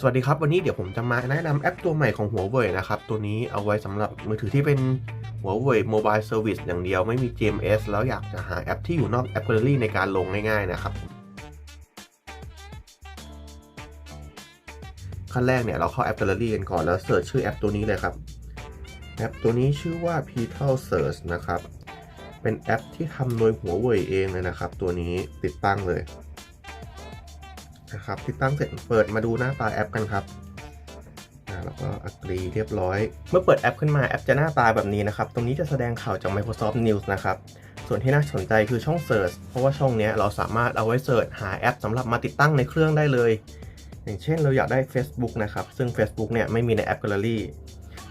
สวัสดีครับ วันนี้เดี๋ยวผมจะมาแนะนำแอปตัวใหม่ของหัวเว่ยนะครับ ตัวนี้เอาไว้สำหรับมือถือที่เป็นหัวเว่ยโมบายเซอร์วิสอย่างเดียวไม่มี GMS แล้วอยากจะหาแอปที่อยู่นอกแอป Gallery ในการลงง่ายๆนะครับ ขั้นแรกเนี่ยเราเข้าแอป Gallery กันก่อนแล้วเสิร์ชชื่อแอปตัวนี้เลยครับ แอปตัวนี้ชื่อว่า p e t a l Search นะครับ เป็นแอปที่ทำโดยหัวเว่ยเองเลยนะครับ ตัวนี้ติดตั้งเลย นะครับติดตั้งเสร็จเปิดมาดูหน้าตาแอปกันครับแล้วก็อักรีเรียบร้อย เมื่อเปิดแอปขึ้นมาแอปจะหน้าตาแบบนี้นะครับ ตรงนี้จะแสดงข่าวจาก Microsoft News นะครับ ส่วนที่น่าสนใจคือช่อง Search เพราะว่าช่องนี้เราสามารถเอาไว้เสิร์ชหาแอปสำหรับมาติดตั้งในเครื่องได้เลย อย่างเช่นเราอยากได้ Facebook นะครับ ซึ่ง Facebook เนี่ยไม่มีในแอป Gallery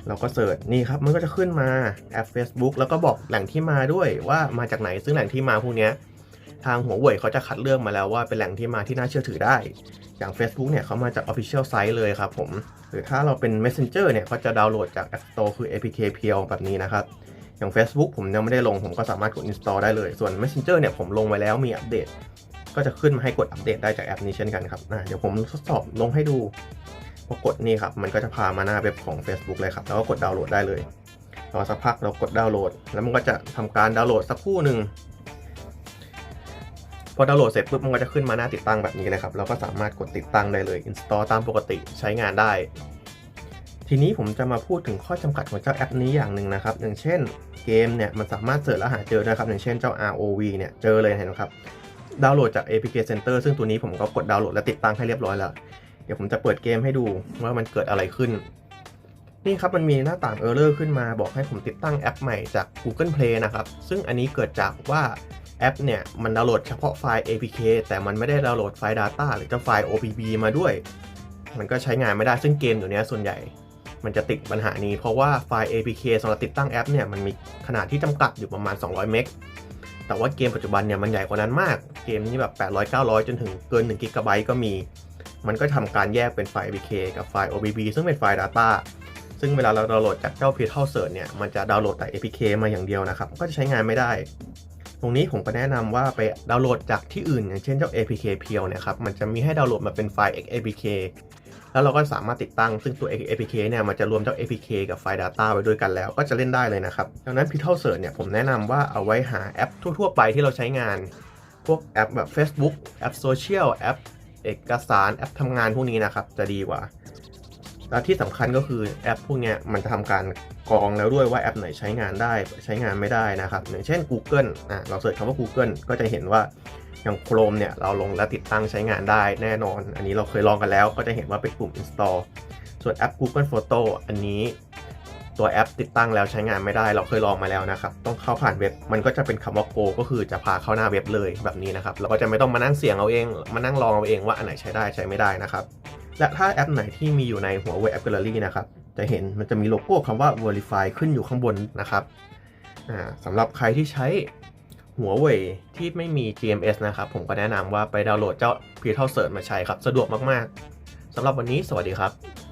เราก็เสิร์ชนี่ครับมันก็จะขึ้นมาแอป Facebook แล้วก็บอกแหล่งที่มาด้วยว่ามาจากไหนซึ่งแหล่งที่มาพวกนี้ ทางหัวเว่ยเขาจะคัดเลือกมาแล้วว่าเป็นแหล่งที่มาที่น่าเชื่อถือได้ อย่าง Facebook เนี่ยเขามาจาก Official Site เลยครับผม หรือถ้าเราเป็น Messenger เนี่ยเขาจะดาวน์โหลดจาก App Store คือ APK เพียวแบบนี้นะครับ อย่าง Facebook ผมยังไม่ได้ลงผมก็สามารถกด install ได้เลย ส่วน Messenger เนี่ยผมลงไว้แล้วมีอัปเดต ก็จะขึ้นมาให้กดอัปเดตได้จากแอปนี้เช่นกันครับเดี๋ยวผมทดสอบลงให้ดูพอกดนี่ครับมันก็จะพามาหน้าเว็บของ Facebook เลยครับแล้วก็กดดาวน์โหลดได้เลยรอสักพักเรากดดาวน์โหลด แล้วมันก็จะทำการดาวน์โหลดสักครู่หนึ่ง พอดาวน์โหลดเสร็จปุ๊บมันก็จะขึ้นมาหน้าติดตั้งแบบนี้เลยครับ เราก็สามารถกดติดตั้งได้เลย install ตามปกติใช้งานได้ ทีนี้ผมจะมาพูดถึงข้อจำกัดของเจ้าแอปนี้อย่างหนึ่งนะครับ อย่างเช่นเกมเนี่ยมันสามารถเสิร์ชแล้วหาเจอนะครับ อย่างเช่นเจ้า ROV เนี่ยเจอเลยเห็นไหมครับ ดาวน์โหลดจาก APK Center ซึ่งตัวนี้ผมก็กดดาวน์โหลดและติดตั้งให้เรียบร้อยแล้ว เดี๋ยวผมจะเปิดเกมให้ดูว่ามันเกิดอะไรขึ้น นี่ครับมันมีหน้าต่าง Error ขึ้นมาบอกให้ผมติดตั้งแอปใหม่จาก Google Play นะครับ ซึ่งอันนี้เกิดจากว่าแอปเนี่ยมันดาวน์โหลดเฉพาะไฟล์ APK แต่มันไม่ได้ดาวน์โหลดไฟล์ Data หรือจ้าไฟล์ OBB มาด้วย มันก็ใช้งานไม่ได้ซึ่งเกมอยู่นี้ส่วนใหญ่ มันจะติดปัญหานี้เพราะว่าไฟล์ APK สำหรับติดตั้งแอปเนี่ยมันมีขนาดที่จำกัดอยู่ประมาณ 200 เมกแต่ว่าเกมปัจจุบันเนี่ยมันใหญ่กว่านั้นมาก เกมนี้แบบ 800 900 จนถึงเกิน1กิกะไบต์ก็มี มันก็ทำการแยกเป็นไฟล์ APK กับไฟล์ OBB ซึ่งเป็นไฟล์ Data ซึ่งเวลาเราดาวน์โหลดจากเจ้า p e t a l Search เนี่ย มันจะดาวน์โหลดแต่ APK มาอย่างเดียวนะครับ ก็จะใช้งานไม่ได้ ตรงนี้ผมก็แนะนำว่าไปดาวน์โหลดจากที่อื่น อย่างเช่นเจ้า APK เพียวเนี่ยครับ มันจะมีให้ดาวน์โหลดมาเป็นไฟล์ .apk แล้วเราก็สามารถติดตั้ง ซึ่งตัว APK เนี่ย มันจะรวมเจ้า APK กับไฟล์ Data ไว้ด้วยกันแล้ว ก็จะเล่นได้เลยนะครับ ดังนั้น p e t a l Search เนี่ย ผมแนะนำว่าเอาไว้หาแอปทั่วๆ ไปที่เราใช้งาน พวกแอปแบบ Facebook แอปโซเชียลแอปเอกสารแอปทำงานพวกนี้นะครับจะดีกว่า แล้วที่สำคัญก็คือแอปพวกนี้มันจะทำการกรองแล้วด้วยว่าแอปไหนใช้งานได้ใช้งานไม่ได้นะครับ อย่างเช่น Google อะเราเสิร์ชคำว่า Google ก็จะเห็นว่าอย่าง Chrome เนี่ยเราลงและติดตั้งใช้งานได้แน่นอน อันนี้เราเคยลองกันแล้ว ก็จะเห็นว่าเป็นปุ่ม install ส่วนแอป Google Photo อันนี้ตัวแอปติดตั้งแล้วใช้งานไม่ได้ เราเคยลองมาแล้วนะครับ ต้องเข้าผ่านเว็บ มันก็จะเป็นคำว่า go ก็คือจะพาเข้าหน้าเว็บเลยแบบนี้นะครับ เราก็จะไม่ต้องมานั่งเสี่ยงเอาเอง มานั่งลองเอาเองว่าอันไหนใช้ได้ใช้ไม่ได้นะครับ และถ้าแอปไหนที่มีอยู่ในหัวเว่ยแอป Gallery นะครับ จะเห็นมันจะมีโลโก้คำว่า Verify ขึ้นอยู่ข้างบนนะครับอ่าสำหรับใครที่ใช้หัวเว่ยที่ไม่มี GMS นะครับ ผมก็แนะนำว่าไปดาวน์โหลดเจ้า p e t a l Search มาใช้ครับ สะดวกมาก ๆสำหรับวันนี้สวัสดีครับ